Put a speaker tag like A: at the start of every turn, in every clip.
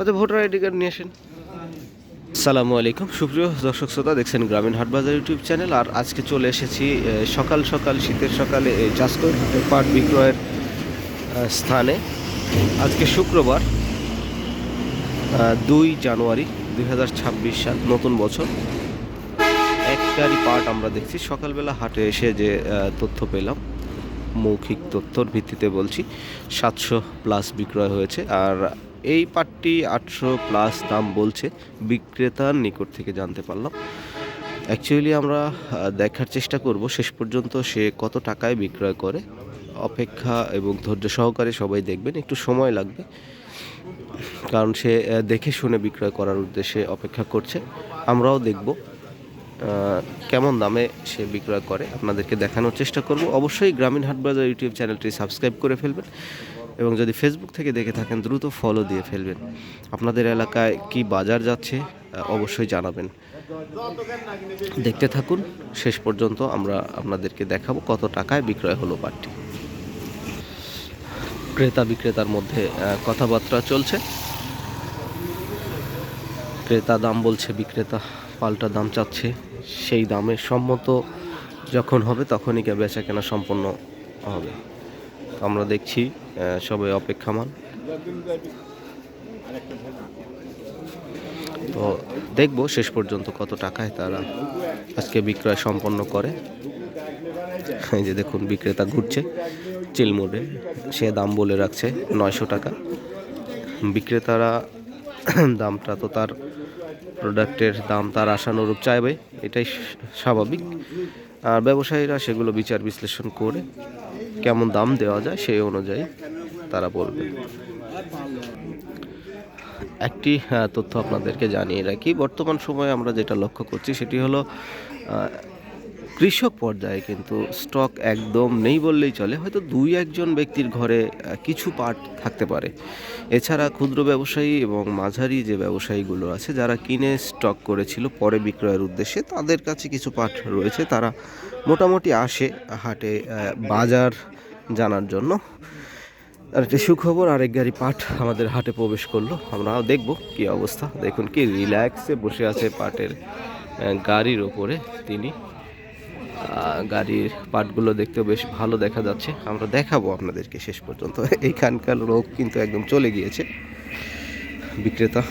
A: ওদের voter ID card নিয়ে আসেন। সালামু আলাইকুম। সুপ্রিয় দর্শক শ্রোতা, দেখছেন গ্রামীণ হাটবাজার ইউটিউব চ্যানেল। আর আজকে চলে এসেছি সকাল সকাল, শীতের সকালে এই চাষকর পাট বিক্রয়ের স্থানে। আজকে শুক্রবার দুই জানুয়ারি দুই হাজার ছাব্বিশ সাল, নতুন বছর। একটারই পার্ট আমরা দেখছি। সকালবেলা হাটে এসে যে তথ্য পেলাম। মৌখিক তথ্যর ভিত্তিতে বলছি, সাতশো প্লাস বিক্রয় হয়েছে। আর এই পাটটি আটশো প্লাস দাম বলছে, বিক্রেতার নিকট থেকে জানতে পারলাম। অ্যাকচুয়ালি আমরা দেখার চেষ্টা করব, শেষ পর্যন্ত সে কত টাকায় বিক্রয় করে। অপেক্ষা এবং ধৈর্য সহকারে সবাই দেখবেন, একটু সময় লাগবে। কারণ সে দেখে শুনে বিক্রয় করার উদ্দেশ্যে অপেক্ষা করছে। আমরাও দেখব। কেমন দামে সে বিক্রয় করে আপনাদেরকে দেখানোর চেষ্টা করব। অবশ্যই গ্রামীণ হাটবাজার ইউটিউব চ্যানেলটি সাবস্ক্রাইব করে ফেলবেন এবং যদি ফেসবুক থেকে দেখে থাকেন, দ্রুত ফলো দিয়ে ফেলবেন। আপনাদের এলাকায় কি বাজার যাচ্ছে অবশ্যই জানাবেন। দেখতে থাকুন, শেষ পর্যন্ত আমরা আপনাদেরকে দেখাবো কত টাকায় বিক্রয় হলো পাটটি ক্রেতা বিক্রেতার মধ্যে কথাবার্তা চলছে। ক্রেতা দাম বলছে, বিক্রেতা পাল্টা দাম চাচ্ছে। সেই দামে সম্মত যখন হবে তখনই বেচা কেনা সম্পন্ন হবে। আমরা দেখছি সবাই অপেক্ষামান। তো দেখব শেষ পর্যন্ত কত টাকায় তারা আজকে বিক্রয় সম্পন্ন করে। এই যে দেখুন, বিক্রেতা ঘুরছে চিলমোড়ে সে দাম বলে রাখছে নয়শো টাকা। বিক্রেতারা দামটা তো তার প্রোডাক্টের দাম তার আশানুরূপ চাইবে এটাই স্বাভাবিক। আর ব্যবসায়ীরা সেগুলো বিচার বিশ্লেষণ করে কেমন দাম দেওয়া যায় সেই অনুযায়ী তারা বলবে। একটি তথ্য আপনাদেরকে জানিয়ে রাখি, বর্তমান সময়ে আমরা যেটা লক্ষ্য করছি সেটি হলো কৃষক পর্যায়ে কিন্তু স্টক একদম নেই বললেই চলে। হয়তো দুই একজন ব্যক্তির ঘরে কিছু পাট থাকতে পারে। এছাড়া ক্ষুদ্র ব্যবসায়ী এবং মাঝারি যে ব্যবসায়ীগুলো আছে, যারা কিনে স্টক করেছিল পরে বিক্রয়ের উদ্দেশ্যে, তাদের কাছে কিছু পাট রয়েছে। তারা মোটামুটি আসে হাটে বাজার জানার জন্য। আর একটি সুখবর, আরেক গাড়ি পাট আমাদের হাটে প্রবেশ করল। আমরাও দেখব কি অবস্থা। দেখুন কি রিল্যাক্সে বসে আছে পাটের গাড়ির ওপরে তিনি। গাড়ির পার্টগুলো দেখতেও বেশ ভালো দেখা যাচ্ছে। আমরা দেখাবো আপনাদেরকে শেষ পর্যন্ত। এইখানকার লোক কিন্তু একদম চলে গিয়েছে। বিক্রেতা।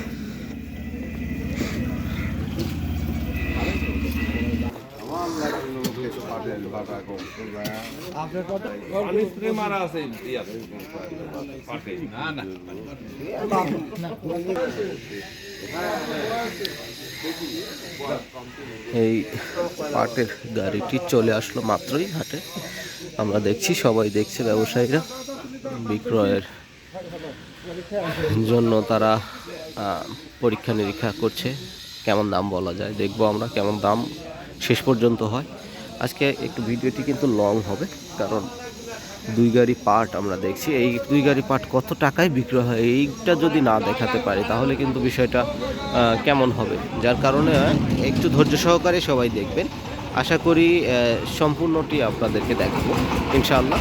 B: মারা আছে না না।
A: এই পাটের গাড়িটি চলে আসলো মাত্রই হাটে। আমরা দেখছি, সবাই দেখছে ব্যবসায়ীরা বিক্রয়ের জন্য তারা পরীক্ষা নিরীক্ষা করছে। কেমন দাম বলা যায়? দেখব আমরা কেমন দাম শেষ পর্যন্ত হয়। আজকে একটু ভিডিওটি কিন্তু লং হবে, কারণ দুই গাড়ি পার্ট আমরা দেখছি। এই দুই গাড়ি পার্ট কত টাকায় বিক্রয় হয়? এইটা যদি না দেখাতে পারি তাহলে কিন্তু বিষয়টা কেমন হবে? যার কারণে একটু ধৈর্য সহকারে সবাই দেখবেন। আশা করি সম্পূর্ণটি আপনাদেরকে দেখাবো। ইনশাআল্লাহ।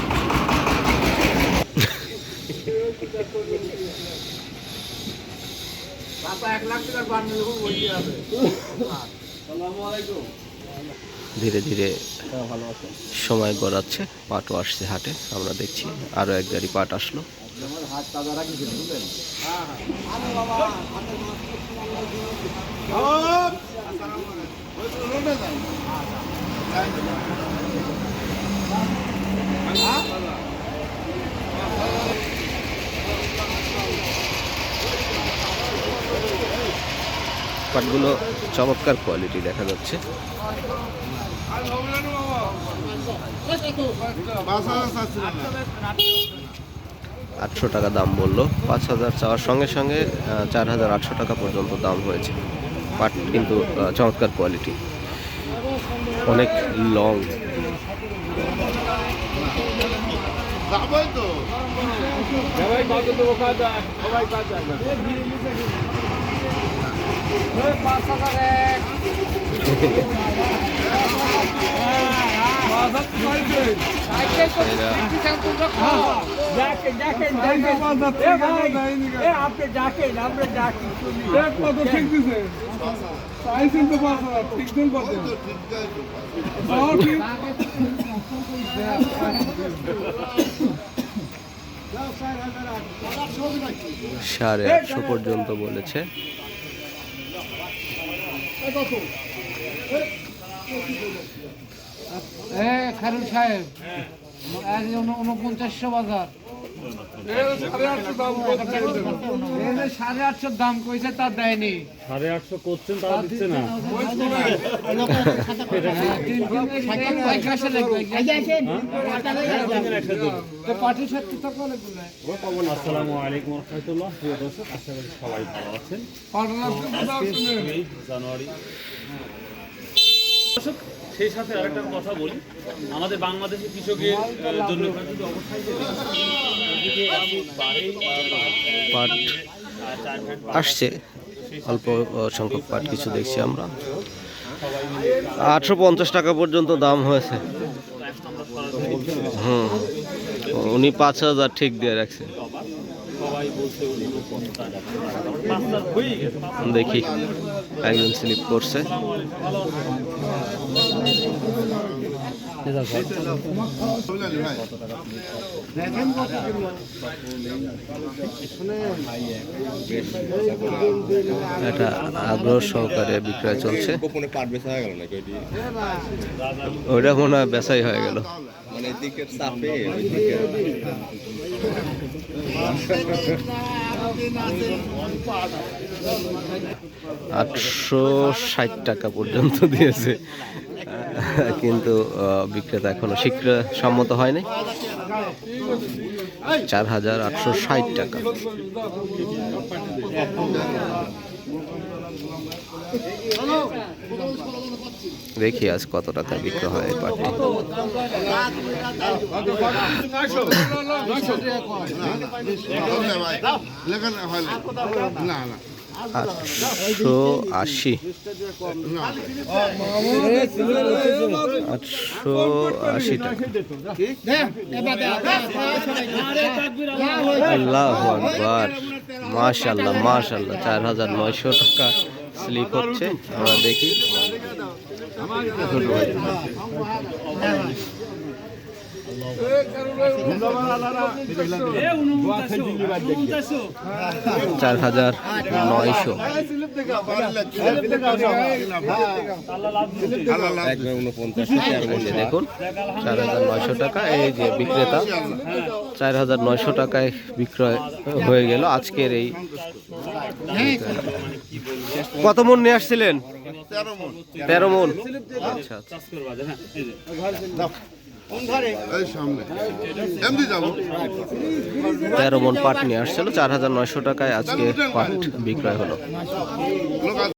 A: ধীরে ধীরে সময় গড়াচ্ছে পাটও আসছে হাটে আমরা দেখছি আরও এক গাড়ি পাট আসলো। পাটগুলো চমৎকার কোয়ালিটি দেখা যাচ্ছে। আটশো টাকা দাম বলল, পাঁচ হাজার চাওয়ার সঙ্গে সঙ্গে চার হাজার আটশো টাকা পর্যন্ত দাম হয়েছে। পাট কিন্তু চমৎকার কোয়ালিটি অনেক লং সাড়ে আটশো পর্যন্ত বলেছে।
C: খারুল সাহেব আজ উনপঞ্চাশশো বাজার।
D: সাড়ে
C: আটশোর দাম কইছে তার দেয়নি।
E: সাড়ে আটশো করছেন তারা দিচ্ছে না।
C: তো পার্টির সাথে তো করে বলে
E: আসসালামু আলাইকুম রহমতুল্লাহ প্রিয় দর্শক আশা করি সবাই ভালো আছেন। জানুয়ারি। দর্শক সেই সাথে আরেকটা কথা বলি। আমাদের বাংলাদেশের কৃষকের জন্য
A: পাট আসছে। অল্প সংখ্যক পাট কিছু দেখছি আমরা। আটশো পঞ্চাশ টাকা পর্যন্ত দাম হয়েছে। হুম। উনি পাঁচ হাজার ঠিক দিয়ে রাখছে। দেখি একজন স্লিপ করছে। এটা আগ্রহ সহকারে বিক্রয় চলছে।
F: হয়ে ওইটা
A: মনে হয় বেচাই হয়ে গেল।
F: মানে এদিকে চাপে ওইদিকে
A: আটশো ষাট টাকা পর্যন্ত দিয়েছে। কিন্তু বিক্রেতা এখনও শীঘ্র সম্মত হয়নি। চার হাজার আটশো ষাট টাকা। দেখি আজ কত টাকা বিক্রি হয় পাটি। পাটটি
F: না না।
A: আটশো আশি। আটশো আশি টাকা। আল্লাহ আকবার। মাশাল্লাহ মাশাল্লাহ চার হাজার নয়শো টাকা স্লিপ হচ্ছে। আমরা দেখি। চার হাজার নয়শো। দেখুন, চার হাজার নয়শো টাকা, এই যে বিক্রেতা, চার হাজার নয়শো টাকায় বিক্রয় হয়ে গেল আজকের এই কত মন নিয়ে আসছিলেন? তেরো মন। আচ্ছা আচ্ছা। তেরো মন পাট নিয়ে আসছিল চার হাজার নয়শো টাকায় আজকে পাট বিক্রয় হলো।